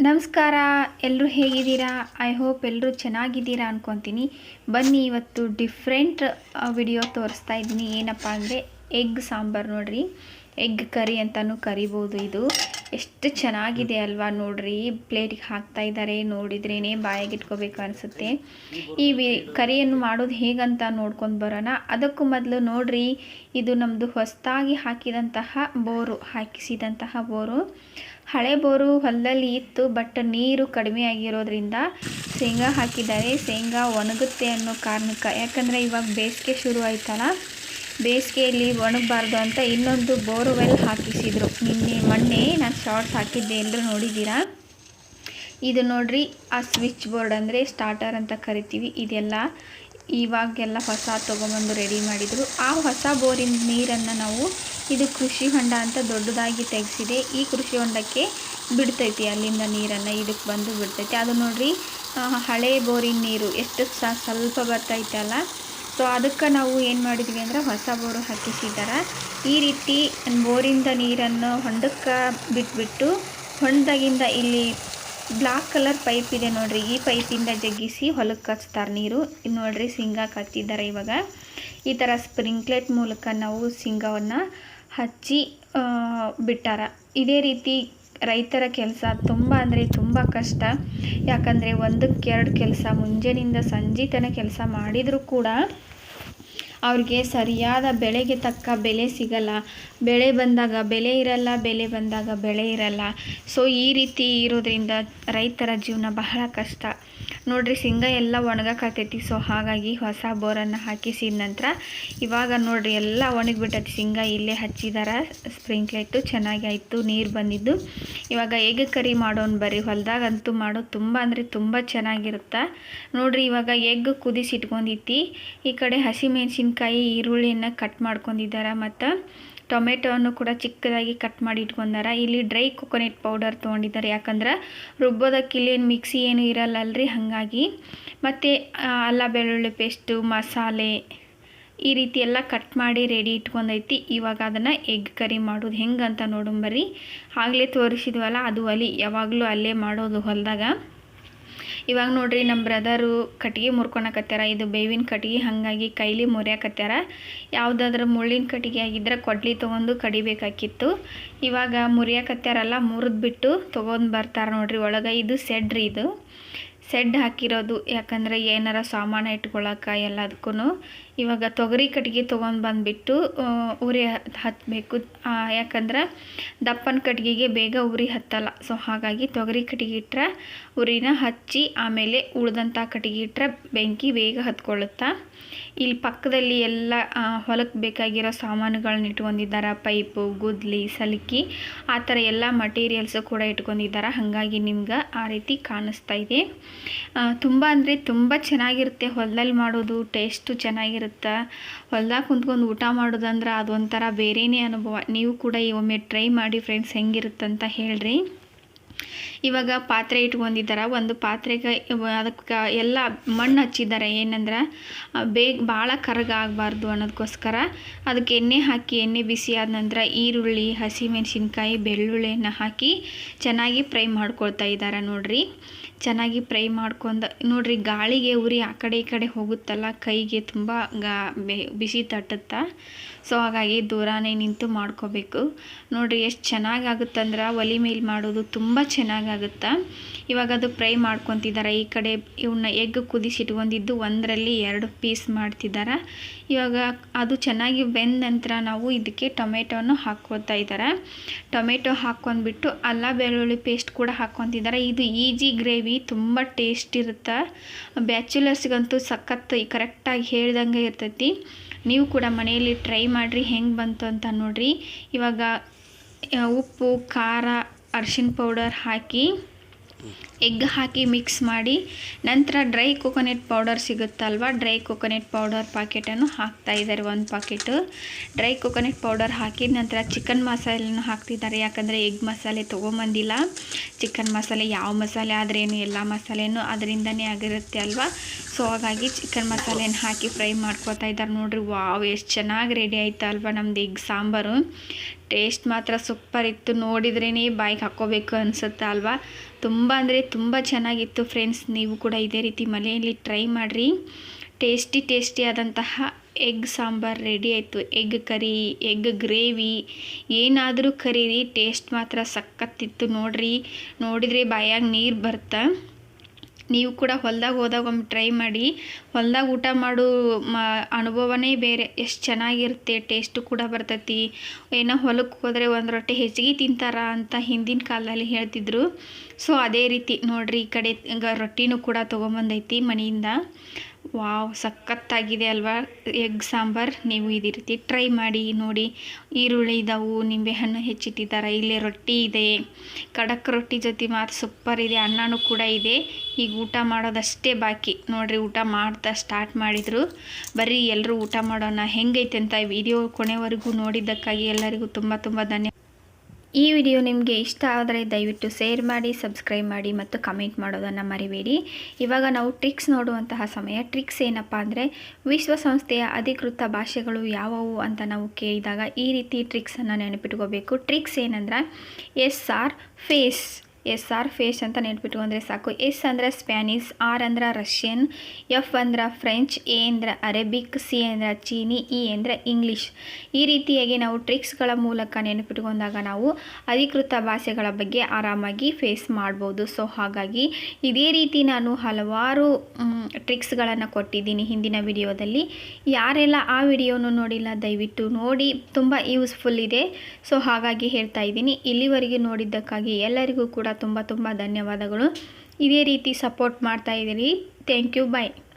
ನಮಸ್ಕಾರ ಎಲ್ಲರೂ ಹೇಗಿದ್ದೀರಾ? ಐ ಹೋಪ್ ಎಲ್ಲರೂ ಚೆನ್ನಾಗಿದ್ದೀರಾ ಅಂದ್ಕೊತೀನಿ ಬನ್ನಿ, ಇವತ್ತು ಡಿಫ್ರೆಂಟ್ ವಿಡಿಯೋ ತೋರಿಸ್ತಾ ಇದ್ದೀನಿ. ಏನಪ್ಪ ಅಂದರೆ ಎಗ್ ಸಾಂಬಾರು ನೋಡ್ರಿ. ಎಗ್ ಕರಿ ಅಂತಲೂ ಕರಿಬೋದು ಇದು. ಎಷ್ಟು ಚೆನ್ನಾಗಿದೆ ಅಲ್ವಾ ನೋಡ್ರಿ. ಪ್ಲೇಟಿಗೆ ಹಾಕ್ತಾ ಇದ್ದಾರೆ ನೋಡಿದ್ರೇ ಬಾಯಿಗೆ ಇಟ್ಕೋಬೇಕು ಅನಿಸುತ್ತೆ. ಈ ವಿ ಕರಿಯನ್ನು ಮಾಡೋದು ಹೇಗಂತ ನೋಡ್ಕೊಂಡು ಬರೋಣ. ಅದಕ್ಕೂ ಮೊದಲು ನೋಡ್ರಿ, ಇದು ನಮ್ಮದು ಹೊಸದಾಗಿ ಹಾಕಿದಂತಹ ಬೋರು, ಹಾಕಿಸಿದಂತಹ ಬೋರು. ಹಳೆ ಬೋರು ಹೊಲದಲ್ಲಿ ಇತ್ತು, ಬಟ್ ನೀರು ಕಡಿಮೆ ಆಗಿರೋದ್ರಿಂದ ಶೇಂಗಾ ಹಾಕಿದ್ದಾರೆ. ಶೇಂಗಾ ಒಣಗುತ್ತೆ ಅನ್ನೋ ಕಾರಣಕ್ಕೆ. ಯಾಕಂದರೆ ಇವಾಗ ಬೇಸಿಗೆ ಶುರು ಆಯ್ತಲ್ಲ ಬೇಸಿಗೆಯಲ್ಲಿ ಒಣಗಬಾರ್ದು ಅಂತ ಇನ್ನೊಂದು ಬೋರ್ವೆಲ್ ಹಾಕಿಸಿದ್ರು. ನಿನ್ನೆ ಮೊನ್ನೆ ನಾನು ಶಾರ್ಟ್ಸ್ ಹಾಕಿದ್ದೆ ಎಲ್ಲರೂ ನೋಡಿದ್ದೀರಾ? ಇದು ನೋಡ್ರಿ, ಆ ಸ್ವಿಚ್ ಬೋರ್ಡ್ ಅಂದರೆ ಸ್ಟಾರ್ಟರ್ ಅಂತ ಕರಿತೀವಿ. ಇದೆಲ್ಲ ಇವಾಗೆಲ್ಲ ಹೊಸ ತೊಗೊಂಬಂದು ರೆಡಿ ಮಾಡಿದರು. ಆ ಹೊಸ ಬೋರಿನ ನೀರನ್ನು ನಾವು ಇದು ಕೃಷಿ ಹೊಂಡ ಅಂತ ದೊಡ್ಡದಾಗಿ ತೆಗೆಸಿದೆ. ಈ ಕೃಷಿ ಹೊಂಡಕ್ಕೆ ಬಿಡ್ತೈತಿ ಅಲ್ಲಿಂದ ನೀರನ್ನು ಇದಕ್ಕೆ ಬಂದು ಬಿಡ್ತೈತಿ. ಅದು ನೋಡ್ರಿ ಹಳೆ ಬೋರಿನ ನೀರು ಎಷ್ಟು ಸ್ವಲ್ಪ ಬರ್ತೈತೆ ಅಲ್ಲ ಸೊ ಅದಕ್ಕೆ ನಾವು ಏನು ಮಾಡಿದ್ವಿ ಅಂದರೆ ಹೊಸ ಬೋರು ಹಾಕಿಸಿದ್ದಾರೆ ಈ ರೀತಿ ಬೋರಿಂದ ನೀರನ್ನು ಹೊಂಡಕ್ಕೆ ಬಿಟ್ಬಿಟ್ಟು ಹೊಂಡದಾಗಿಂದ ಇಲ್ಲಿ ಬ್ಲಾಕ್ ಕಲರ್ ಪೈಪ್ ಇದೆ ನೋಡ್ರಿ. ಈ ಪೈಪಿಂದ ಜಗ್ಗಿಸಿ ಹೊಲಕ್ಕೆ ಹಚ್ತಾರೆ ನೀರು. ನೋಡ್ರಿ ಶೇಂಗಾ ಕತ್ತಿದ್ದಾರೆ ಇವಾಗ. ಈ ಥರ ಸ್ಪ್ರಿಂಕ್ಲೆಟ್ ಮೂಲಕ ನಾವು ಶೇಂಗಾವನ್ನು ಹಚ್ಚಿ ಬಿಟ್ಟಾರ. ಇದೇ ರೀತಿ ರೈತರ ಕೆಲಸ ತುಂಬ ಅಂದರೆ ತುಂಬ ಕಷ್ಟ. ಯಾಕಂದರೆ ಒಂದಕ್ಕೆ ಎರಡು ಕೆಲಸ, ಮುಂಜಾನಿಂದ ಸಂಜೆ ತನಕ ಕೆಲಸ ಮಾಡಿದರೂ ಕೂಡ ಅವ್ರಿಗೆ ಸರಿಯಾದ ಬೆಳೆಗೆ ತಕ್ಕ ಬೆಲೆ ಸಿಗಲ್ಲ. ಬೆಳೆ ಬಂದಾಗ ಬೆಲೆ ಇರಲ್ಲ, ಬೆಲೆ ಬಂದಾಗ ಬೆಳೆ ಇರಲ್ಲ. ಸೊ ಈ ರೀತಿ ಇರೋದ್ರಿಂದ ರೈತರ ಜೀವನ ಬಹಳ ಕಷ್ಟ. ನೋಡ್ರಿ ಶೇಂಗಾ ಎಲ್ಲ ಒಣಗಾಕತ್ತೈತಿ ಸೊ ಹಾಗಾಗಿ ಹೊಸ ಬೋರನ್ನು ಹಾಕಿಸಿದ ನಂತರ ಇವಾಗ ನೋಡ್ರಿ ಎಲ್ಲ ಒಣಗಿಬಿಟ್ಟೈತಿ. ಶೇಂಗಾ ಇಲ್ಲೇ ಹಚ್ಚಿದಾರ ಸ್ಪ್ರಿಂಕ್ಲೆಟ್ಟು ಚೆನ್ನಾಗಿ ಆಯಿತು, ನೀರು ಬಂದಿದ್ದು. ಇವಾಗ ಎಗ್ ಕರಿ ಮಾಡೋಣ ಬರ್ರಿ, ಹೊಲದಾಗಂತೂ ಮಾಡೋ ತುಂಬ ಅಂದರೆ ತುಂಬ ಚೆನ್ನಾಗಿರುತ್ತೆ? ನೋಡ್ರಿ ಇವಾಗ ಎಗ್ ಕುದಿಸಿ ಇಟ್ಕೊಂಡೈತಿ ಈ ಕಡೆ ಹಸಿಮೆಣಸಿನ್ಕಾಯಿ, ಈರುಳ್ಳಿಯನ್ನು ಕಟ್ ಮಾಡ್ಕೊಂಡಿದ್ದಾರೆ ಮತ್ತು ಟೊಮೆಟೊವನ್ನು ಕೂಡ ಚಿಕ್ಕದಾಗಿ ಕಟ್ ಮಾಡಿ ಇಟ್ಕೊಂಡಾರ. ಇಲ್ಲಿ ಡ್ರೈ ಕೊಕೊನೆಟ್ ಪೌಡರ್ ತೊಗೊಂಡಿದ್ದಾರೆ. ಯಾಕಂದ್ರೆ ರುಬ್ಬೋದಕ್ಕೆ ಇಲ್ಲೇನು ಮಿಕ್ಸಿ ಏನು ಇರಲ್ಲಲ್ರಿ ಹಾಗಾಗಿ. ಮತ್ತು ಅಲ್ಲ ಬೆಳ್ಳುಳ್ಳಿ ಪೇಸ್ಟು, ಮಸಾಲೆ ಈ ರೀತಿ ಎಲ್ಲ ಕಟ್ ಮಾಡಿ ರೆಡಿ ಇಟ್ಕೊಂಡೈತಿ. ಇವಾಗ ಅದನ್ನು ಎಗ್ ಕರಿ ಮಾಡೋದು ಹೆಂಗೆ ಅಂತ ನೋಡಂಬರ್ರಿ ಆಗಲೇ ತೋರಿಸಿದ್ವಲ್ಲ, ಅದು ಅಲ್ಲಿ ಯಾವಾಗಲೂ ಅಲ್ಲೇ ಮಾಡೋದು ಹೊಲದಾಗ. ಇವಾಗ ನೋಡ್ರಿ ನಮ್ಮ ಬ್ರದರು ಕಟ್ಟಿಗೆ ಮುರ್ಕೊಳಕತ್ಯಾರ ಇದು ಬೇವಿನ ಕಟ್ಟಿಗೆ, ಹಾಗಾಗಿ ಕೈಲಿ ಮುರಿಯಾಕತ್ಯಾರ. ಯಾವುದಾದ್ರೂ ಮುಳ್ಳಿನ ಕಟ್ಟಿಗೆ ಆಗಿದ್ರೆ ಕೊಡ್ಲಿ ತೊಗೊಂಡು ಕಡಿಬೇಕಾಕಿತ್ತು. ಇವಾಗ ಮುರ್ಯಾಕತ್ಯಾರಲ್ಲ ಮುರಿದು ಬಿಟ್ಟು ತೊಗೊಂಡು ಬರ್ತಾರೆ ನೋಡ್ರಿ ಒಳಗೆ. ಇದು ಸೆಡ್ರಿ ಇದು. ಸೆಡ್ ಹಾಕಿರೋದು, ಯಾಕಂದರೆ ಏನಾರ ಸಾಮಾನು ಇಟ್ಕೊಳಕ್ಕೆ ಎಲ್ಲದಕ್ಕೂ ಇವಾಗ ತೊಗರಿ ಕಟ್ಟಿಗೆ ತೊಗೊಂಡು ಬಂದುಬಿಟ್ಟು ಉರಿ ಹತ್- ಹತ್ತಬೇಕು ಯಾಕಂದ್ರೆ ದಪ್ಪನ ಕಟ್ಟಿಗೆಗೆ ಬೇಗ ಉರಿ ಹತ್ತಲ್ಲ. ಸೊ ಹಾಗಾಗಿ ತೊಗರಿ ಕಟ್ಟಿಗೆ ಇಟ್ಟರೆ ಉರಿನ ಹಚ್ಚಿ, ಆಮೇಲೆ ಉಳಿದಂಥ ಕಟ್ಟಿಗೆ ಇಟ್ಟರೆ ಬೆಂಕಿ ಬೇಗ ಹತ್ಕೊಳ್ಳುತ್ತಾ. ಇಲ್ಲಿ ಪಕ್ಕದಲ್ಲಿ ಎಲ್ಲ ಹೊಲಕ್ಕೆ ಬೇಕಾಗಿರೋ ಸಾಮಾನುಗಳನ್ನ ಇಟ್ಕೊಂಡಿದ್ದಾರೆ. ಪೈಪು, ಗುದ್ಲಿ, ಸಲಿಕಿ, ಆ ಥರ ಎಲ್ಲ ಮಟೀರಿಯಲ್ಸು ಕೂಡ ಇಟ್ಕೊಂಡಿದ್ದಾರೆ. ಹಾಗಾಗಿ ನಿಮ್ಗೆ ಆ ರೀತಿ ಕಾಣಿಸ್ತಾ ಇದೆ. ತುಂಬ ಅಂದರೆ ತುಂಬ ಚೆನ್ನಾಗಿರುತ್ತೆ. ಹೊಲದಲ್ಲಿ ಮಾಡೋದು ಟೇಸ್ಟು ಚೆನ್ನಾಗಿರುತ್ತೆ. ಹೊಲ್ದಾಗ ಕುಂತ್ಕೊಂಡು ಊಟ ಮಾಡೋದಂದ್ರೆ ಅದೊಂಥರ ಬೇರೆಯೇ ಅನುಭವ. ನೀವು ಕೂಡ ಈ ಒಮ್ಮೆ ಟ್ರೈ ಮಾಡಿ ಫ್ರೆಂಡ್ಸ್ ಹೆಂಗಿರುತ್ತಂತ ಹೇಳ್ರಿ. ಇವಾಗ ಪಾತ್ರೆ ಇಟ್ಕೊಂಡಿದ್ದಾರೆ ಒಂದು ಪಾತ್ರೆಗೆ ಅದಕ್ಕೆ ಎಲ್ಲ ಮಣ್ಣು ಹಚ್ಚಿದ್ದಾರೆ ಏನಂದ್ರೆ ಬೇಗ ಭಾಳ ಕರಗ ಆಗಬಾರ್ದು ಅನ್ನೋದಕ್ಕೋಸ್ಕರ ಅದಕ್ಕೆ ಎಣ್ಣೆ ಹಾಕಿ, ಎಣ್ಣೆ ಬಿಸಿ ಆದ ನಂತರ ಈರುಳ್ಳಿ, ಹಸಿಮೆಣಸಿನ್ಕಾಯಿ, ಬೆಳ್ಳುಳ್ಳಿಯನ್ನು ಹಾಕಿ ಚೆನ್ನಾಗಿ ಫ್ರೈ ಮಾಡ್ಕೊಳ್ತಾ ಇದ್ದಾರೆ ನೋಡ್ರಿ. ಚೆನ್ನಾಗಿ ಫ್ರೈ ಮಾಡ್ಕೊಂಡು, ನೋಡಿರಿ ಗಾಳಿಗೆ ಉರಿ ಆ ಕಡೆ ಈ ಕಡೆ ಹೋಗುತ್ತಲ್ಲ, ಕೈಗೆ ತುಂಬ ಗಾ ಬಿಸಿ ತಟ್ಟುತ್ತಾ? ಸೊ ಹಾಗಾಗಿ ದೂರನೇ ನಿಂತು ಮಾಡ್ಕೋಬೇಕು. ನೋಡಿರಿ ಎಷ್ಟು ಚೆನ್ನಾಗಾಗುತ್ತಂದ್ರೆ ಒಲೆ ಮೇಲೆ ಮಾಡೋದು ತುಂಬ ಚೆನ್ನಾಗಾಗುತ್ತೆ ಇವಾಗ ಅದು ಫ್ರೈ ಮಾಡ್ಕೊತಿದ್ದಾರೆ ಈ ಕಡೆ ಇವನ್ನ ಎಗ್ ಕುದಿಸಿಟ್ಕೊಂಡಿದ್ದು ಒಂದರಲ್ಲಿ ಎರಡು ಪೀಸ್ ಮಾಡ್ತಿದ್ದಾರೆ ಇವಾಗ ಅದು ಚೆನ್ನಾಗಿ ಬೆಂದ ನಂತರ ನಾವು ಇದಕ್ಕೆ ಟೊಮೆಟೊನು ಹಾಕ್ಕೊತಾ ಇದ್ದಾರೆ ಟೊಮೆಟೊ ಹಾಕ್ಕೊಂಡ್ಬಿಟ್ಟು ಅಲ್ಲ ಬೆಳ್ಳುಳ್ಳಿ ಪೇಸ್ಟ್ ಕೂಡ ಹಾಕ್ಕೊತಿದ್ದಾರೆ ಇದು ಈಜಿ ಗ್ರೇವಿ. ತುಂಬ ಟೇಸ್ಟ್ ಇರುತ್ತೆ? ಬ್ಯಾಚುಲರ್ಸ್ಗಂತೂ ಸಖತ್ ಕರೆಕ್ಟಾಗಿ ಹೇಳ್ದಂಗೆ ಇರ್ತೈತಿ. ನೀವು ಕೂಡ ಮನೆಯಲ್ಲಿ ಟ್ರೈ ಮಾಡಿರಿ, ಹೆಂಗೆ ಬಂತು ಅಂತ ನೋಡಿರಿ. ಇವಾಗ ಉಪ್ಪು, ಖಾರ ಅರ್ಶಿನ ಪೌಡರ್ ಹಾಕಿ ಎಗ್ ಹಾಕಿ ಮಿಕ್ಸ್ ಮಾಡಿ ನಂತರ ಡ್ರೈ ಕೊಕೊನೆಟ್ ಪೌಡರ್ ಸಿಗುತ್ತಲ್ವ? ಡ್ರೈ ಕೊಕೊನೆಟ್ ಪೌಡರ್ ಪಾಕೆಟನ್ನು ಹಾಕ್ತಾ ಇದ್ದಾರೆ ಒಂದು ಪಾಕೆಟು ಡ್ರೈ ಕೊಕೊನೆಟ್ ಪೌಡರ್ ಹಾಕಿದ ನಂತರ ಚಿಕನ್ ಮಸಾಲೆನ ಹಾಕ್ತಿದ್ದಾರೆ. ಯಾಕಂದರೆ ಎಗ್ ಮಸಾಲೆ ತೊಗೊಂಬಂದಿಲ್ಲ. ಚಿಕನ್ ಮಸಾಲೆ ಯಾವ ಮಸಾಲೆ ಆದ್ರೇನು ಎಲ್ಲ ಮಸಾಲೆನೂ ಅದರಿಂದನೇ ಆಗಿರುತ್ತೆ ಅಲ್ವಾ? ಸೊ ಹಾಗಾಗಿ ಚಿಕನ್ ಮಸಾಲೆನ ಹಾಕಿ ಫ್ರೈ ಮಾಡ್ಕೊತಾ ಇದ್ದಾರೆ. ನೋಡ್ರಿ, ವಾವ್, ಎಷ್ಟು ಚೆನ್ನಾಗಿ ರೆಡಿ ಆಯ್ತು ಅಲ್ವಾ ಎಗ್ ಸಾಂಬಾರು. ಟೇಸ್ಟ್ ಮಾತ್ರ ಸೂಪರ್ ಇತ್ತು. ನೋಡಿದ್ರೇ ಬಾಯಿಗೆ ಹಾಕ್ಕೋಬೇಕು ಅನಿಸುತ್ತೆ ಅಲ್ವಾ? ತುಂಬ ಅಂದರೆ ತುಂಬ ಚೆನ್ನಾಗಿತ್ತು ಫ್ರೆಂಡ್ಸ್ ನೀವು ಕೂಡ ಇದೇ ರೀತಿ ಮನೆಯಲ್ಲಿ ಟ್ರೈ ಮಾಡಿರಿ. ಟೇಸ್ಟಿ ಟೇಸ್ಟಿ ಆದಂತಹ ಎಗ್ ಸಾಂಬಾರ್ ರೆಡಿ ಆಯಿತು. ಎಗ್ ಕರಿ ಎಗ್ ಗ್ರೇವಿ ಏನಾದರೂ ಕರೀರಿ. ಟೇಸ್ಟ್ ಮಾತ್ರ ಸಖತ್ತಿತ್ತು ನೋಡ್ರಿ. ನೋಡಿದರೆ ಬಾಯಾಗ ನೀರು ಬರ್ತಾ. ನೀವು ಕೂಡ ಹೊಲ್ದಾಗ ಹೋದಾಗ ಒಮ್ಮೆ ಟ್ರೈ ಮಾಡಿ, ಹೊಲ್ದಾಗ ಊಟ ಮಾಡೋ ಮ, ಅನುಭವನೇ ಬೇರೆ. ಎಷ್ಟು ಚೆನ್ನಾಗಿರುತ್ತೆ ಟೇಸ್ಟು ಕೂಡ ಬರ್ತೈತಿ. ಏನೋ ಹೊಲಕ್ಕೆ ಹೋದರೆ ಒಂದು ರೊಟ್ಟಿ ಹೆಚ್ಚಿಗೆ ತಿಂತಾರ ಅಂತ ಹಿಂದಿನ ಕಾಲದಲ್ಲಿ ಹೇಳ್ತಿದ್ರು. ಸೊ ಅದೇ ರೀತಿ ನೋಡಿರಿ, ಈ ಕಡೆ ರೊಟ್ಟಿನೂ ಕೂಡ ತೊಗೊಂಬಂದೈತಿ ಮನೆಯಿಂದ. ವಾವ್, ಸಖತ್ತಾಗಿದೆ ಅಲ್ವಾ? ಎಗ್ ಸಾಂಬಾರ್, ನೀವು ಇದೇ ರೀತಿ ಟ್ರೈ ಮಾಡಿ, ನೋಡಿ. ಈರುಳ್ಳಿ ಇದಾವು, ನಿಂಬೆಹಣ್ಣು ಹೆಚ್ಚಿಟ್ಟಿದ್ದಾರೆ, ಇಲ್ಲೇ ರೊಟ್ಟಿ ಇದೆ. ಖಡಕ್ ರೊಟ್ಟಿ ಜೊತೆ ಮಾತ್ರ ಸೂಪರ್ ಇದೆ, ಅನ್ನನೂ ಕೂಡ ಇದೆ. ಈಗ ಊಟ ಮಾಡೋದಷ್ಟೇ ಬಾಕಿ. ನೋಡಿರಿ, ಊಟ ಮಾಡ್ತಾ ಸ್ಟಾರ್ಟ್ ಮಾಡಿದರು. ಬರೀ ಎಲ್ಲರೂ ಊಟ ಮಾಡೋಣ ಹೆಂಗೈತೆ ಅಂತ ವಿಡಿಯೋ ಕೊನೆವರೆಗೂ ನೋಡಿದ್ದಕ್ಕಾಗಿ ಎಲ್ಲರಿಗೂ ತುಂಬ ತುಂಬ ಧನ್ಯ ಈ ವಿಡಿಯೋ ನಿಮಗೆ ಇಷ್ಟ ಆದರೆ ದಯವಿಟ್ಟು ಶೇರ್ ಮಾಡಿ ಸಬ್ಸ್ಕ್ರೈಬ್ ಮಾಡಿ ಮತ್ತು ಕಮೆಂಟ್ ಮಾಡೋದನ್ನು ಮರಿಬೇಡಿ. ಇವಾಗ ನಾವು ಟ್ರಿಕ್ಸ್ ನೋಡುವಂತಹ ಸಮಯ. ಟ್ರಿಕ್ಸ್ ಏನಪ್ಪ ಅಂದರೆ ವಿಶ್ವಸಂಸ್ಥೆಯ ಅಧಿಕೃತ ಭಾಷೆಗಳು ಯಾವುವು ಅಂತ ನಾವು ಕೇಳಿದಾಗ ಈ ರೀತಿ ಟ್ರಿಕ್ಸನ್ನು ನೆನಪಿಟ್ಕೋಬೇಕು. ಟ್ರಿಕ್ಸ್ ಏನಂದ್ರೆ S R face S R face ಅಂತ ನೆನ್ಪಿಟ್ಕೊಂಡ್ರೆ ಸಾಕು. ಎಸ್ ಅಂದ್ರೆ ಸ್ಪ್ಯಾನಿಷ್, ಆರ್ ಅಂದ್ರೆ ರಷ್ಯನ್, ಎಫ್ ಅಂದ್ರೆ ಫ್ರೆಂಚ್, ಎ ಅಂದ್ರೆ ಅರೇಬಿಕ್, ಸಿ ಅಂದ್ರೆ ಚೀನಿ, ಇ ಅಂದರೆ ಇಂಗ್ಲೀಷ್. ಈ ರೀತಿಯಾಗಿ ನಾವು ಟ್ರಿಕ್ಸ್ಗಳ ಮೂಲಕ ನೆನಪಿಟ್ಕೊಂಡಾಗ ನಾವು ಅಧಿಕೃತ ಭಾಷೆಗಳ ಬಗ್ಗೆ ಆರಾಮಾಗಿ ಫೇಸ್ ಮಾಡ್ಬೋದು. ಸೊ, ಹಾಗಾಗಿ ಇದೇ ರೀತಿ ನಾನು ಹಲವಾರು ಟ್ರಿಕ್ಸ್ಗಳನ್ನು ಕೊಟ್ಟಿದ್ದೀನಿ ಹಿಂದಿನ ವಿಡಿಯೋದಲ್ಲಿ. ಯಾರೆಲ್ಲ ಆ ವಿಡಿಯೋನು ನೋಡಿಲ್ಲ, ದಯವಿಟ್ಟು ನೋಡಿ. ತುಂಬ ಯೂಸ್ಫುಲ್ ಇದೆ. ಸೊ, ಹಾಗಾಗಿ ಹೇಳ್ತಾ ಇದ್ದೀನಿ. ಇಲ್ಲಿವರೆಗೆ ನೋಡಿದ್ದಕ್ಕಾಗಿ ಎಲ್ಲರಿಗೂ ಕೂಡ ತುಂಬ ತುಂಬ ಧನ್ಯವಾದಗಳು. ಇದೇ ರೀತಿ ಸಪೋರ್ಟ್ ಮಾಡ್ತಾ ಇದ್ದೀರಿ. Thank you bye